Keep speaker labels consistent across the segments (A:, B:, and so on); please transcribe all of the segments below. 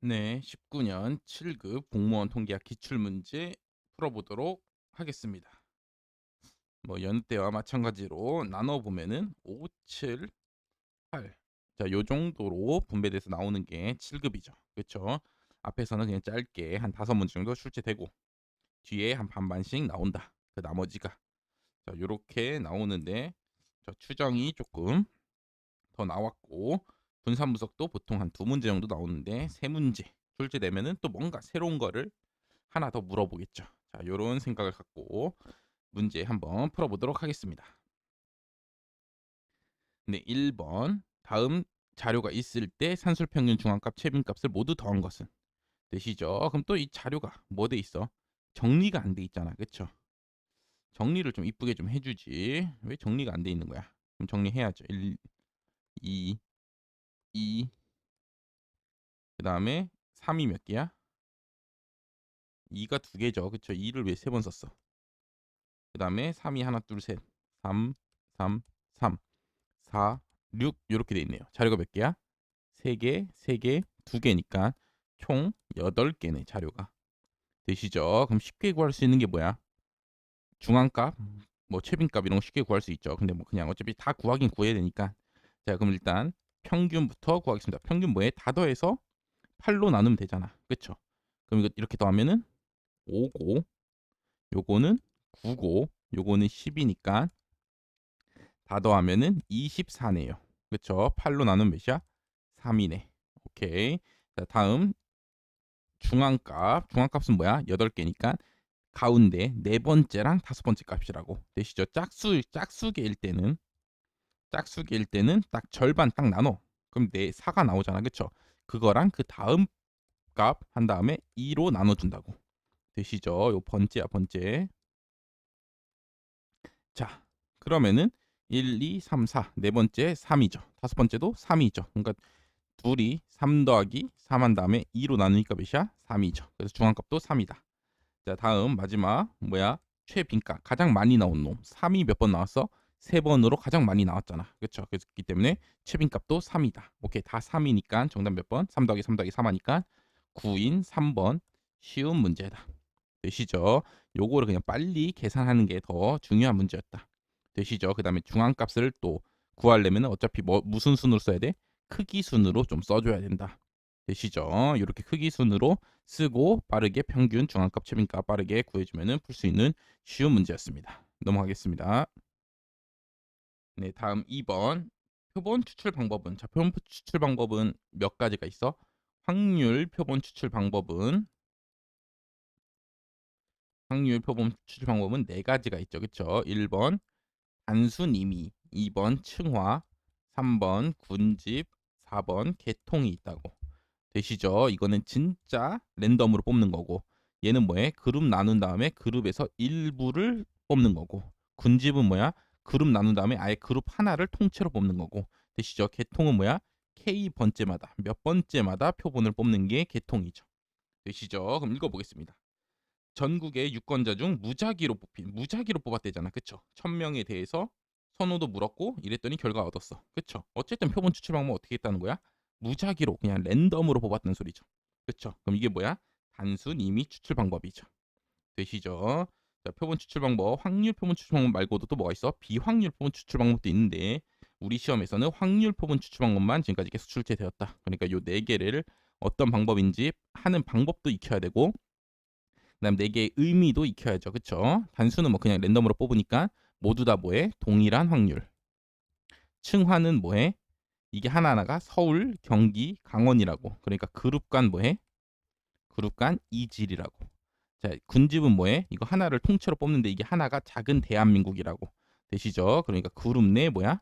A: 네, 19년 7급 공무원 통계학 기출문제 풀어보도록 하겠습니다. 뭐 여느 때와 마찬가지로 나눠 보면은 5, 7, 8. 자, 요 정도로 분배돼서 나오는 게 7급이죠. 그렇죠? 앞에서는 그냥 짧게 한 다섯 문제 정도 출제되고 뒤에 한 반반씩 나온다. 그 나머지가 자, 요렇게 나오는데 저 추정이 조금 더 나왔고 분산 분석도 보통 한 두 문제 정도 나오는데 세 문제 출제되면은 또 뭔가 새로운 거를 하나 더 물어보겠죠. 자, 요런 생각을 갖고 문제 한번 풀어보도록 하겠습니다. 네, 1번 다음 자료가 있을 때 산술평균 중앙값 최빈값을 모두 더한 것은 되시죠? 그럼 또 이 자료가 뭐 돼 있어? 정리가 안 돼 있잖아, 그쵸? 정리를 좀 이쁘게 좀 해주지. 왜 정리가 안 돼 있는 거야? 그럼 정리해야죠. 1, 2, 2. 그 다음에 3이 몇 개야? 2가 두 개죠. 그쵸? 2를 왜 세 번 썼어? 그 다음에 3이 하나, 둘, 셋. 3, 3, 3, 4, 6 이렇게 돼 있네요. 자료가 몇 개야? 3개, 3개, 2개니까 총 8개네 자료가. 되시죠? 그럼 쉽게 구할 수 있는 게 뭐야? 중앙값, 뭐 최빈값 이런 거 쉽게 구할 수 있죠. 근데 뭐 그냥 어차피 다 구하긴 구해야 되니까. 자, 그럼 일단 평균부터 구하겠습니다. 평균 뭐에 다 더해서 8로 나누면 되잖아. 그쵸? 그럼 이거 이렇게 더하면은 5고 요거는 9고 요거는 10이니까 다 더하면은 24네요. 그쵸? 8로 나누면 몇이야? 3이네. 오케이. 자, 다음 중앙값. 중앙값은 뭐야? 8개니까 가운데 네 번째랑 다섯 번째 값이라고 되시죠? 짝수 짝수계일 때는 짝수계일 때는 딱 절반 딱 나눠. 그럼 내 4가 나오잖아. 그쵸? 그거랑 그 다음 값 한 다음에 2로 나눠 준다고. 되시죠? 요 번째야, 번째. 자, 그러면은 1, 2, 3, 4. 네 번째 3이죠. 다섯 번째도 3이죠. 그러니까 둘이 3 더하기 3 한 다음에 2로 나누니까 몇이야? 3이죠. 그래서 중앙값도 3이다. 자, 다음 마지막 뭐야? 최빈값 가장 많이 나온 놈. 3이 몇 번 나왔어? 세 번으로 가장 많이 나왔잖아. 그렇죠? 그렇기 때문에 최빈 값도 3이다. 오케이. 다 3이니까 정답 몇 번? 3 더하기 3 더하기 3 하니까 9인 3번 쉬운 문제다. 되시죠? 요거를 그냥 빨리 계산하는 게 더 중요한 문제였다. 되시죠? 그 다음에 중앙값을 또 구하려면 어차피 뭐 무슨 순으로 써야 돼? 크기 순으로 좀 써줘야 된다. 되시죠? 이렇게 크기 순으로 쓰고 빠르게 평균 중앙값 최빈값 빠르게 구해주면은 풀수 있는 쉬운 문제였습니다. 넘어가겠습니다. 네, 다음 2번 표본 추출 방법은 자 표본 추출 방법은 몇 가지가 있어? 확률 표본 추출 방법은 확률 표본 추출 방법은 네 가지가 있죠. 그렇죠? 1번 단순 임의, 2번 층화, 3번 군집, 4번 개통이 있다고. 되시죠? 이거는 진짜 랜덤으로 뽑는 거고 얘는 뭐해? 그룹 나눈 다음에 그룹에서 일부를 뽑는 거고 군집은 뭐야? 그룹 나눈 다음에 아예 그룹 하나를 통째로 뽑는 거고 되시죠? 개통은 뭐야? K 번째마다 몇 번째마다 표본을 뽑는 게 개통이죠. 되시죠? 그럼 읽어보겠습니다. 전국의 유권자 중 무작위로 뽑힌 무작위로 뽑았대잖아. 그쵸? 천 명에 대해서 선호도 물었고 이랬더니 결과 얻었어. 그쵸? 어쨌든 표본 추출 방법 어떻게 했다는 거야? 무작위로 그냥 랜덤으로 뽑았다는 소리죠. 그쵸? 그럼 이게 뭐야? 단순 임의 추출 방법이죠. 되시죠? 자, 표본 추출 방법, 확률 표본 추출 방법 말고도 또 뭐가 있어? 비확률 표본 추출 방법도 있는데 우리 시험에서는 확률 표본 추출 방법만 지금까지 계속 출제되었다. 그러니까 요 네 개를 어떤 방법인지 하는 방법도 익혀야 되고 그다음 네 개의 의미도 익혀야죠. 그쵸? 단수는 뭐 그냥 랜덤으로 뽑으니까 모두 다 뭐해? 동일한 확률. 층화는 뭐해? 이게 하나하나가 서울, 경기, 강원이라고. 그러니까 그룹 간 뭐해? 그룹 간 이질이라고. 자, 군집은 뭐해? 이거 하나를 통째로 뽑는데 이게 하나가 작은 대한민국이라고. 되시죠? 그러니까 그룹 내 뭐야?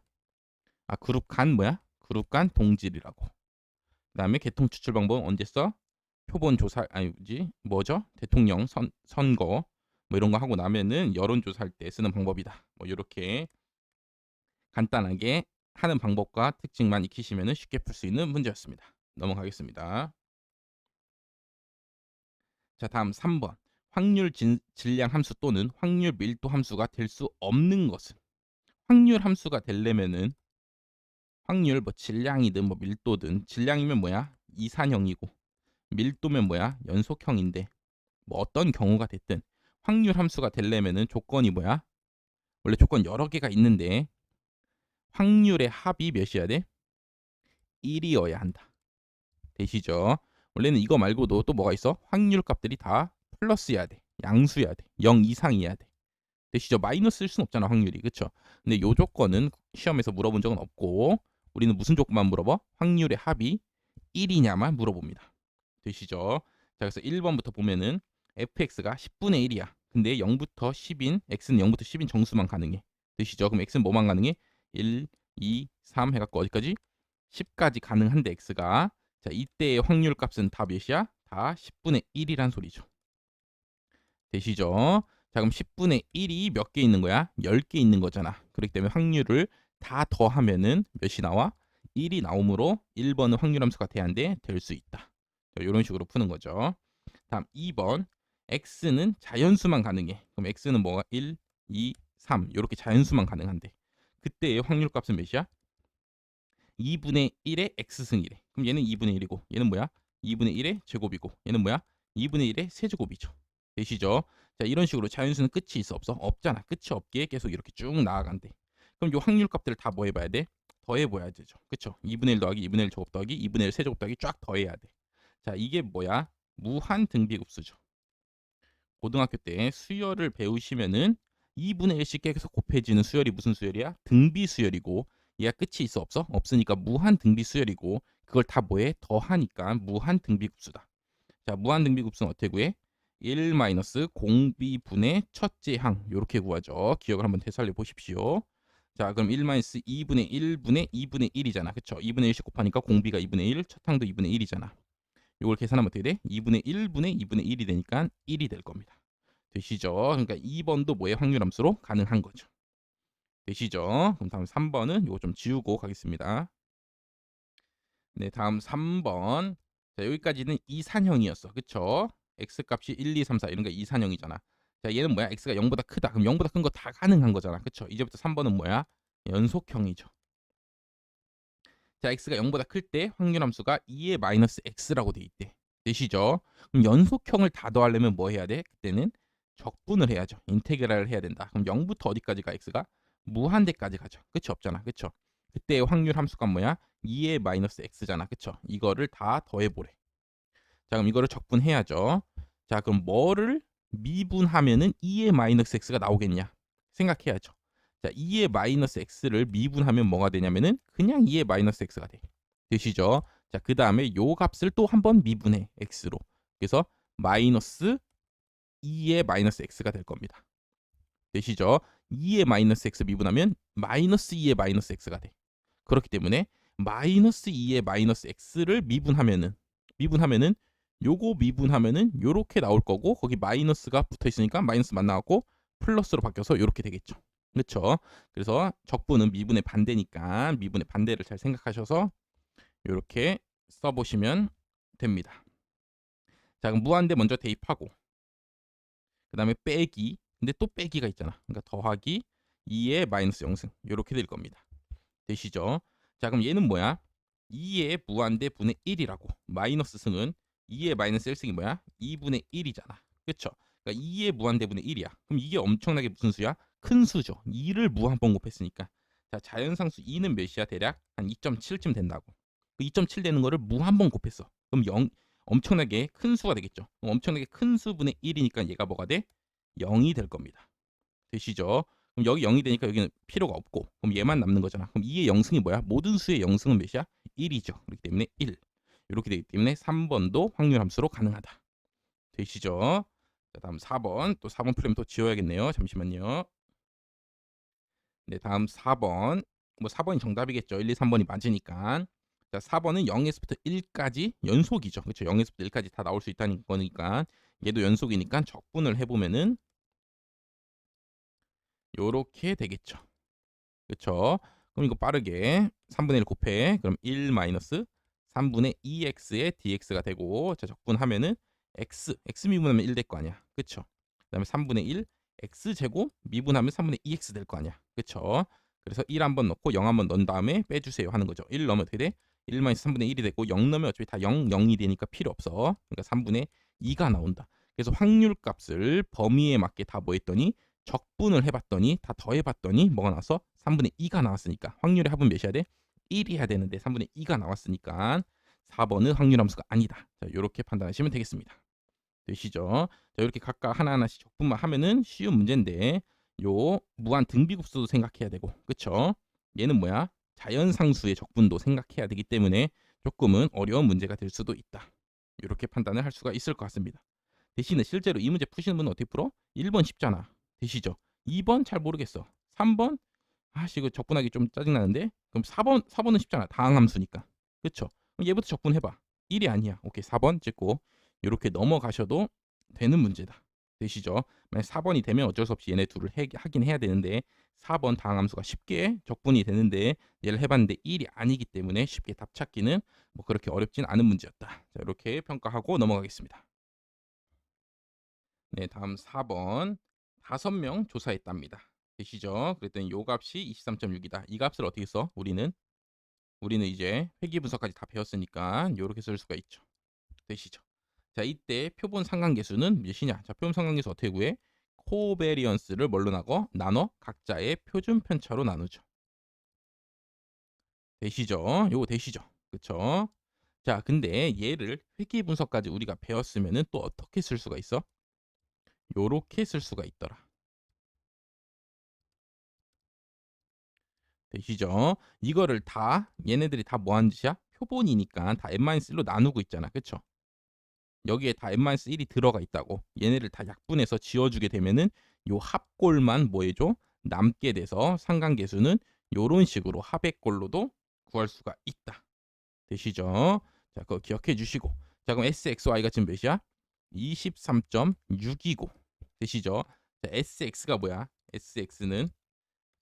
A: 아, 그룹 간 뭐야? 그룹 간 동질이라고. 그 다음에 개통 추출 방법 언제 써? 표본 조사 아니지 뭐죠? 대통령 선 선거 뭐 이런 거 하고 나면은 여론 조사할 때 쓰는 방법이다. 뭐 이렇게 간단하게 하는 방법과 특징만 익히시면 쉽게 풀 수 있는 문제였습니다. 넘어가겠습니다. 자, 다음 3번. 확률 진, 질량 함수 또는 확률 밀도 함수가 될 수 없는 것은 확률 함수가 되려면은 확률 뭐 질량이든 뭐 밀도든 질량이면 뭐야? 이산형이고 밀도면 뭐야? 연속형인데 뭐 어떤 경우가 됐든 확률 함수가 되려면은 조건이 뭐야? 원래 조건 여러 개가 있는데 확률의 합이 몇이어야 돼? 1이어야 한다. 되시죠? 원래는 이거 말고도 또 뭐가 있어? 확률 값들이 다 플러스여야 돼. 양수여야 돼. 0 이상이어야 돼. 되시죠? 마이너스일 순 없잖아 확률이 그쵸? 근데 요 조건은 시험에서 물어본 적은 없고 우리는 무슨 조건만 물어봐? 확률의 합이 1이냐만 물어봅니다. 되시죠? 자 그래서 1번부터 보면은 fx가 10분의 1이야. 근데 0부터 10인 x는 0부터 10인 정수만 가능해. 되시죠? 그럼 x는 뭐만 가능해? 1, 2, 3 해갖고 어디까지? 10까지 가능한데 x가 자 이때의 확률 값은 다 몇이야? 다 10분의 1이란 소리죠. 되시죠? 자 그럼 10분의 1이 몇 개 있는 거야? 10개 있는 거잖아. 그렇기 때문에 확률을 다 더하면은 몇이 나와? 1이 나오므로 1번은 확률 함수가 돼야한데 될 수 있다. 이런 식으로 푸는 거죠. 다음 2번 x는 자연수만 가능해. 그럼 x는 뭐가 1, 2, 3 이렇게 자연수만 가능한데 그때의 확률 값은 몇이야? 2분의 1의 x승이래. 그럼 얘는 2분의 1이고 얘는 뭐야? 2분의 1의 제곱이고 얘는 뭐야? 2분의 1의 세제곱이죠. 되시죠? 자 이런 식으로 자연수는 끝이 있어 없어? 없잖아. 끝이 없기에 계속 이렇게 쭉 나아간대. 그럼 요 확률 값들을 다 뭐 해봐야 돼? 더해봐야 되죠. 그쵸? 2분의 1 더하기 2분의 1 제곱 더하기 2분의 1 세제곱 더하기 쫙 더해야 돼. 자 이게 뭐야? 무한 등비급수죠. 고등학교 때 수열을 배우시면은 2분의 1씩 계속 곱해지는 수열이 무슨 수열이야? 등비 수열이고 얘가 끝이 있어 없어? 없으니까 무한 등비 수열이고 그걸 다 뭐해? 더하니까 무한 등비급수다. 자 무한 등비급수는 어떻게 구해? 1 마이너스 공비분의 첫째 항 이렇게 구하죠. 기억을 한번 되살려 보십시오. 자 그럼 1 마이너스 2분의 1분의 2분의 1이잖아. 그쵸? 2분의 1씩 곱하니까 공비가 2분의 1, 첫 항도 2분의 1이잖아. 이걸 계산하면 어떻게 돼? 2분의 1분의 2분의 1이 되니까 1이 될 겁니다. 되시죠? 그러니까 2번도 뭐의 확률 함수로 가능한 거죠. 되시죠? 그럼 다음 3번은 이거 좀 지우고 가겠습니다. 네, 다음 3번. 자, 여기까지는 이산형이었어. 그쵸? X값이 1, 2, 3, 4 이런 거 이산형이잖아. 자, 얘는 뭐야? x가 0보다 크다. 그럼 0보다 큰 거 다 가능한 거잖아. 그쵸? 이제부터 3번은 뭐야? 연속형이죠. 자, x가 0보다 클 때 확률 함수가 2의 마이너스 x라고 돼 있대. 되시죠? 그럼 연속형을 다 더하려면 뭐 해야 돼? 그때는 적분을 해야죠. 인테그랄을 해야 된다. 그럼 0부터 어디까지가 x가 무한대까지 가죠. 끝이 없잖아. 그쵸? 그때의 확률 함수가 뭐야? 2의 마이너스 x잖아. 그쵸? 이거를 다 더해보래. 자 그럼 이거를 적분해야죠. 자 그럼 뭐를 미분하면은 2의 마이너스 x가 나오겠냐? 생각해야죠. 자 2의 마이너스 x를 미분하면 뭐가 되냐면은 그냥 2의 마이너스 x가 돼. 되시죠? 자 그 다음에 요 값을 또 한 번 미분해 x로. 그래서 마이너스 2의 마이너스 x가 될 겁니다. 되시죠? 2의 마이너스 x 미분하면 마이너스 2의 마이너스 x가 돼. 그렇기 때문에 마이너스 2의 마이너스 x를 미분하면은 미분하면은 요거 미분하면은 요렇게 나올 거고 거기 마이너스가 붙어 있으니까 마이너스만 나왔고 플러스로 바뀌어서 요렇게 되겠죠. 그렇죠? 그래서 적분은 미분의 반대니까 미분의 반대를 잘 생각하셔서 요렇게 써보시면 됩니다. 자 그럼 무한대 먼저 대입하고 그 다음에 빼기 근데 또 빼기가 있잖아. 그러니까 더하기 2의 마이너스 0승 요렇게 될 겁니다. 되시죠? 자 그럼 얘는 뭐야? 2의 무한대 분의 1이라고 마이너스 승은 2의 마이너스 1승이 뭐야? 2분의 1이잖아. 그쵸? 그러니까 2의 무한대분의 1이야. 그럼 이게 엄청나게 무슨 수야? 큰 수죠. 2를 무한 번 곱했으니까. 자, 자연상수 2는 몇이야? 대략 한 2.7쯤 된다고. 그 2.7 되는 거를 무한 번 곱했어. 그럼 0 엄청나게 큰 수가 되겠죠. 엄청나게 큰 수분의 1이니까 얘가 뭐가 돼? 0이 될 겁니다. 되시죠? 그럼 여기 0이 되니까 여기는 필요가 없고 그럼 얘만 남는 거잖아. 그럼 2의 0승이 뭐야? 모든 수의 0승은 몇이야? 1이죠. 그렇기 때문에 1. 이렇게 되기 때문에 3번도 확률 함수로 가능하다. 되시죠? 자, 다음 4번. 또 4번 풀면 또 지워야겠네요. 잠시만요. 네, 다음 4번. 뭐 4번이 정답이겠죠. 1, 2, 3번이 맞으니까. 자, 4번은 0에서부터 1까지 연속이죠. 그렇죠? 0에서부터 1까지 다 나올 수 있다는 거니까 얘도 연속이니까 적분을 해 보면은 요렇게 되겠죠. 그렇죠? 그럼 이거 빠르게 3분의 1 곱해. 그럼 1 마이너스 3분의 2x의 dx가 되고 자 적분하면은 x x 미분하면 1 될 거 아니야. 그쵸? 그 다음에 3분의 1 x 제곱 미분하면 3분의 2x 될 거 아니야. 그쵸? 그래서 1 한번 넣고 0 한번 넣은 다음에 빼주세요 하는 거죠. 1 넣으면 어떻게 돼? 1 마이너스 3분의 1이 되고 0 넣으면 어차피 다 0, 0이 되니까 필요 없어. 그러니까 3분의 2가 나온다. 그래서 확률 값을 범위에 맞게 다 뭐 했더니 적분을 해봤더니 다 더해봤더니 뭐가 나왔어? 3분의 2가 나왔으니까 확률의 합은 몇이야 돼? 1이어야 되는데 3분의 2가 나왔으니까 4번은 확률 함수가 아니다. 자, 이렇게 판단하시면 되겠습니다. 되시죠? 자, 이렇게 각각 하나하나씩 적분만 하면은 쉬운 문제인데 요 무한 등비급수도 생각해야 되고 그쵸? 얘는 뭐야? 자연상수의 적분도 생각해야 되기 때문에 조금은 어려운 문제가 될 수도 있다. 이렇게 판단을 할 수가 있을 것 같습니다. 대신에 실제로 이 문제 푸시는 분은 어떻게 풀어? 1번 쉽잖아. 되시죠? 2번 잘 모르겠어. 3번 아씨 이거 적분하기 좀 짜증나는데 그럼 4번 4번은 쉽잖아. 다항함수니까. 그쵸? 그럼 얘부터 적분해봐. 1이 아니야. 오케이 4번 찍고 이렇게 넘어가셔도 되는 문제다. 되시죠? 만약 4번이 되면 어쩔 수 없이 얘네 둘을 해, 하긴 해야 되는데 4번 다항함수가 쉽게 적분이 되는데 얘를 해봤는데 1이 아니기 때문에 쉽게 답 찾기는 뭐 그렇게 어렵진 않은 문제였다. 자, 이렇게 평가하고 넘어가겠습니다. 네, 다음 4번. 5명 조사했답니다. 되시죠? 그랬더니 요 값이 23.6이다. 이 값을 어떻게 써? 우리는 우리는 이제 회귀 분석까지 다 배웠으니까 이렇게 쓸 수가 있죠. 되시죠? 자, 이때 표본 상관계수는 몇이냐? 자, 표본 상관계수 어떻게 구해? 코베리언스를 뭘로 나고 나눠 각자의 표준 편차로 나누죠. 되시죠? 요거 되시죠? 그쵸? 자, 근데 얘를 회귀 분석까지 우리가 배웠으면은 또 어떻게 쓸 수가 있어? 요렇게 쓸 수가 있더라. 되시죠? 이거를 다 얘네들이 다뭐 하는 짓이야? 표본이니까 다 n-1로 나누고 있잖아. 그쵸? 여기에 다 n-1이 들어가 있다고. 얘네를 다 약분해서 지워주게 되면은 요 합골만 뭐 해줘? 남게 돼서 상관계수는 요런 식으로 합의꼴로도 구할 수가 있다. 되시죠? 자, 그거 기억해 주시고. 자, 그럼 SXY가 지금 몇이야? 23.6이고. 되시죠? 자, SX가 뭐야? SX는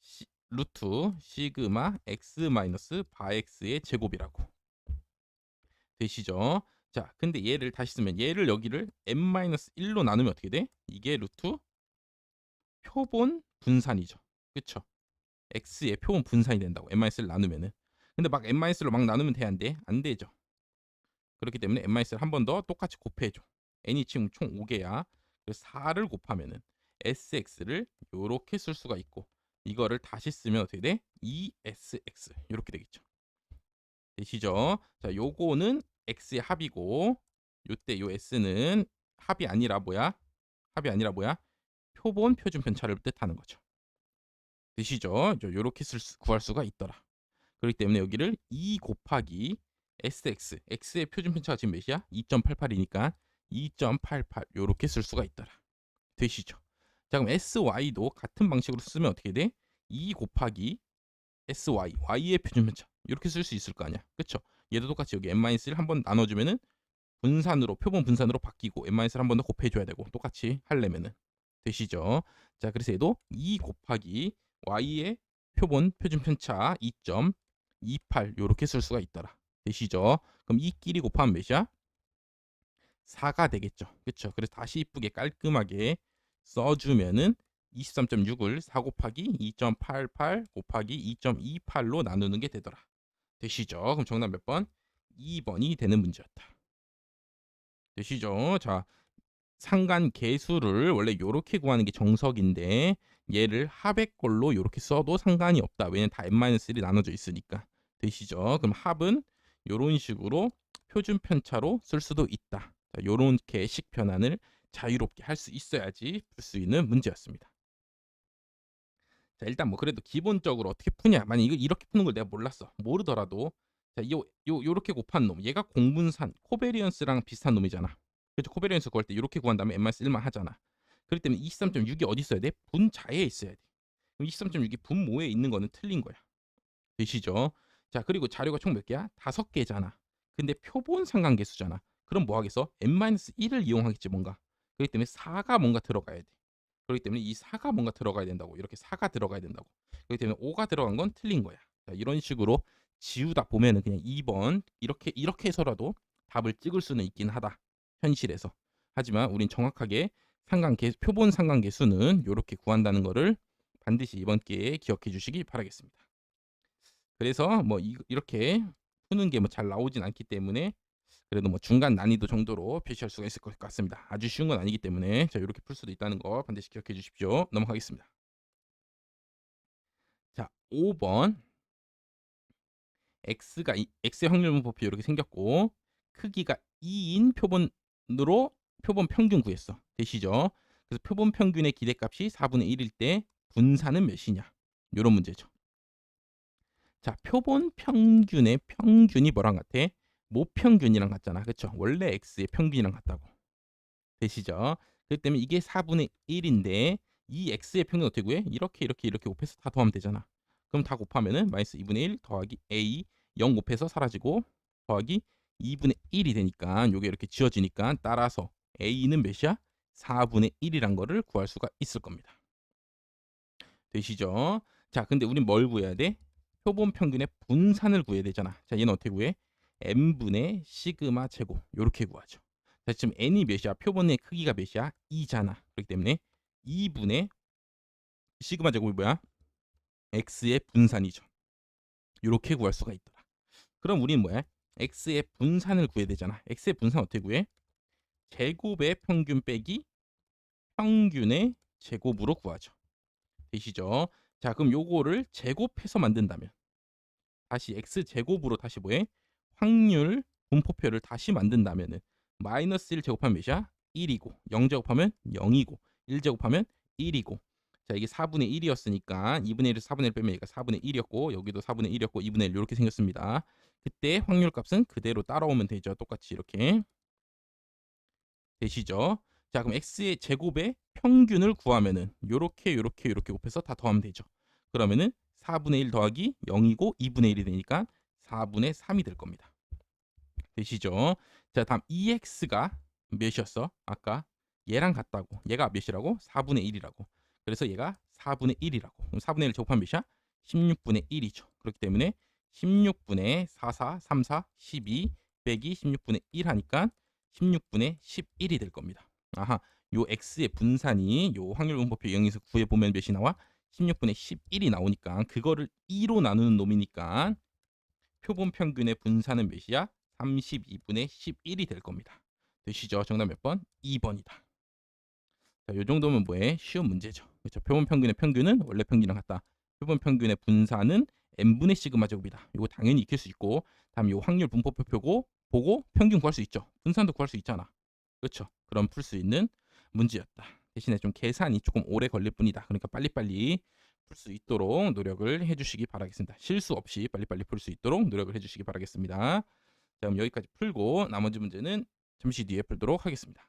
A: 시, 루트 시그마 x 마이너스 바 x의 제곱이라고. 되시죠? 자, 근데 얘를 다시 쓰면 얘를 여기를 n-1로 나누면 어떻게 돼? 이게 루트 표본 분산이죠. 그쵸? x의 표본 분산이 된다고. n-1을 나누면은. 근데 막 n-로 막 나누면 돼, 안 돼? 안 되죠. 그렇기 때문에 n-를 한 번 더 똑같이 곱해줘. n이 지금 총 5개야. 그래서 4를 곱하면은 sx를 요렇게 쓸 수가 있고 이거를 다시 쓰면 어떻게 돼? ESX 이렇게 되겠죠. 되시죠? 자, 요거는 x의 합이고 요때 요 s는 합이 아니라 뭐야? 합이 아니라 뭐야? 표본 표준 편차를 뜻하는 거죠. 되시죠? 요렇게 쓸 수, 구할 수가 있더라. 그렇기 때문에 여기를 2 곱하기 sx x의 표준 편차가 지금 몇이야? 2.88이니까 2.88 요렇게 쓸 수가 있더라. 되시죠? 자 그럼 sy도 같은 방식으로 쓰면 어떻게 돼? 2 곱하기 sy y의 표준편차 이렇게 쓸 수 있을 거 아니야. 그쵸? 얘도 똑같이 여기 n-1 한 번 나눠주면은 분산으로 표본 분산으로 바뀌고 n-를 한번 더 곱해줘야 되고 똑같이 하려면은 되시죠? 자 그래서 얘도 2 곱하기 y의 표본 표준편차 2.28 요렇게 쓸 수가 있더라. 되시죠? 그럼 이끼리 곱하면 몇이야? 4가 되겠죠. 그렇죠? 그래서 다시 이쁘게 깔끔하게 써주면은 23.6을 4 곱하기 2.88 곱하기 2.28로 나누는 게 되더라. 되시죠? 그럼 정답 몇 번? 2번이 되는 문제였다. 되시죠? 자, 상간 계수를 원래 이렇게 구하는 게 정석인데 얘를 합의꼴로 이렇게 써도 상관이 없다. 왜냐면 다 n-1이 나눠져 있으니까. 되시죠? 그럼 합은 이런 식으로 표준 편차로 쓸 수도 있다. 자, 요렇게 식 변환을 자유롭게 할 수 있어야지 풀 수 있는 문제였습니다. 자, 일단 뭐 그래도 기본적으로 어떻게 푸냐? 만약 이거 이렇게 푸는 걸 내가 몰랐어. 모르더라도 자, 요, 요, 요렇게 곱한 놈. 얘가 공분산, 코베리언스랑 비슷한 놈이잖아. 그렇죠? 코베리언스 구할 때 이렇게 구한 다음에 n-1만 하잖아. 그렇기 때문에 23.6이 어디 있어야 돼? 분자에 있어야 돼. 그럼 23.6이 분모에 있는 거는 틀린 거야. 되시죠? 자, 그리고 자료가 총 몇 개야? 다섯 개잖아. 근데 표본 상관계수잖아. 그럼 뭐 하겠어? n-1을 이용하겠지 뭔가. 그렇기 때문에 4가 뭔가 들어가야 돼. 그렇기 때문에 이 4가 뭔가 들어가야 된다고. 이렇게 4가 들어가야 된다고. 그렇기 때문에 5가 들어간 건 틀린 거야. 자, 이런 식으로 지우다 보면은 그냥 2번 이렇게 이렇게 해서라도 답을 찍을 수는 있긴 하다. 현실에서. 하지만 우린 정확하게 상관계 표본 상관계수는 이렇게 구한다는 거를 반드시 이번 기회에 기억해 주시기 바라겠습니다. 그래서 뭐 이, 렇게 푸는 게 뭐 잘 나오진 않기 때문에 그래도 뭐 중간 난이도 정도로 표시할 수가 있을 것 같습니다. 아주 쉬운 건 아니기 때문에 자 이렇게 풀 수도 있다는 거 반드시 기억해 주십시오. 넘어가겠습니다. 자 5번 x가 이- x의 확률 분포표 이렇게 생겼고 크기가 2인 표본으로 표본 평균 구했어. 되시죠? 그래서 표본 평균의 기대값이 4분의 1일 때 분산은 몇이냐? 이런 문제죠. 자, 표본 평균의 평균이 뭐랑 같아? 모평균이랑 같잖아. 그렇죠? 원래 x의 평균이랑 같다고. 되시죠? 그렇기 때문에 이게 4분의 1인데 이 x의 평균 어떻게 구해? 이렇게 이렇게 이렇게 곱해서 다 더하면 되잖아. 그럼 다 곱하면은 마이너스 2분의 1 더하기 a 0 곱해서 사라지고 더하기 2분의 1이 되니까 요게 이렇게 지워지니까 따라서 a는 몇이야? 4분의 1이란 거를 구할 수가 있을 겁니다. 되시죠? 자, 근데 우린 뭘 구해야 돼? 표본 평균의 분산을 구해야 되잖아. 자, 얘는 어떻게 구해? N분의 시그마 제곱 요렇게 구하죠. 자, 지금 n이 몇이야? 표본의 크기가 몇이야? 2잖아. 그렇기 때문에 2분의 시그마 제곱이 뭐야? x의 분산이죠. 요렇게 구할 수가 있더라. 그럼 우리는 뭐야? x의 분산을 구해야 되잖아. x의 분산 어떻게 구해? 제곱의 평균 빼기 평균의 제곱으로 구하죠. 되시죠? 자, 그럼 요거를 제곱해서 만든다면 다시 x 제곱으로 다시 뭐해? 확률 분포표를 다시 만든다면은 마이너스 1 제곱하면 몇이야? 1이고 0 제곱하면 0이고 1 제곱하면 1이고 자 이게 4분의 1이었으니까 2분의 1을 4분의 1 빼면 얘가 4분의 1이었고 여기도 4분의 1이었고 2분의 1 이렇게 생겼습니다. 그때 확률 값은 그대로 따라오면 되죠. 똑같이 이렇게 되시죠. 자 그럼 x의 제곱의 평균을 구하면은 요렇게 요렇게 요렇게 곱해서 다 더하면 되죠. 그러면은 4분의 1 더하기 0이고 2분의 1이 되니까 4분의 3이 될 겁니다. 되시죠? 자 다음 EX가 몇이었어? 아까 얘랑 같다고. 얘가 몇이라고? 4분의 1이라고. 그래서 얘가 4분의 1이라고. 그럼 4분의 1 제곱하면 몇이야? 16분의 1이죠. 그렇기 때문에 16분의 4, 4, 3, 4, 12 빼기 16분의 1 하니까 16분의 11이 될 겁니다. 아하, 요 x의 분산이 요 확률 분포표 영에서 구해 보면 몇이 나와? 16분의 11이 나오니까 그거를 2로 나누는 놈이니까 표본 평균의 분산은 몇이야? 32분의 11이 될 겁니다. 되시죠? 정답 몇 번? 2번이다. 자, 요 정도면 뭐해? 쉬운 문제죠. 그렇죠? 표본 평균의 평균은 원래 평균이랑 같다. 표본 평균의 분산은 n분의 시그마 제곱이다. 이거 당연히 익힐 수 있고 다음 요 확률 분포표 표고 보고 평균 구할 수 있죠. 분산도 구할 수 있잖아. 그렇죠? 그럼 풀 수 있는 문제였다. 대신에 좀 계산이 조금 오래 걸릴 뿐이다. 그러니까 빨리빨리 풀 수 있도록 노력을 해주시기 바라겠습니다. 실수 없이 빨리빨리 풀 수 있도록 노력을 해주시기 바라겠습니다. 자, 그럼 여기까지 풀고 나머지 문제는 잠시 뒤에 풀도록 하겠습니다.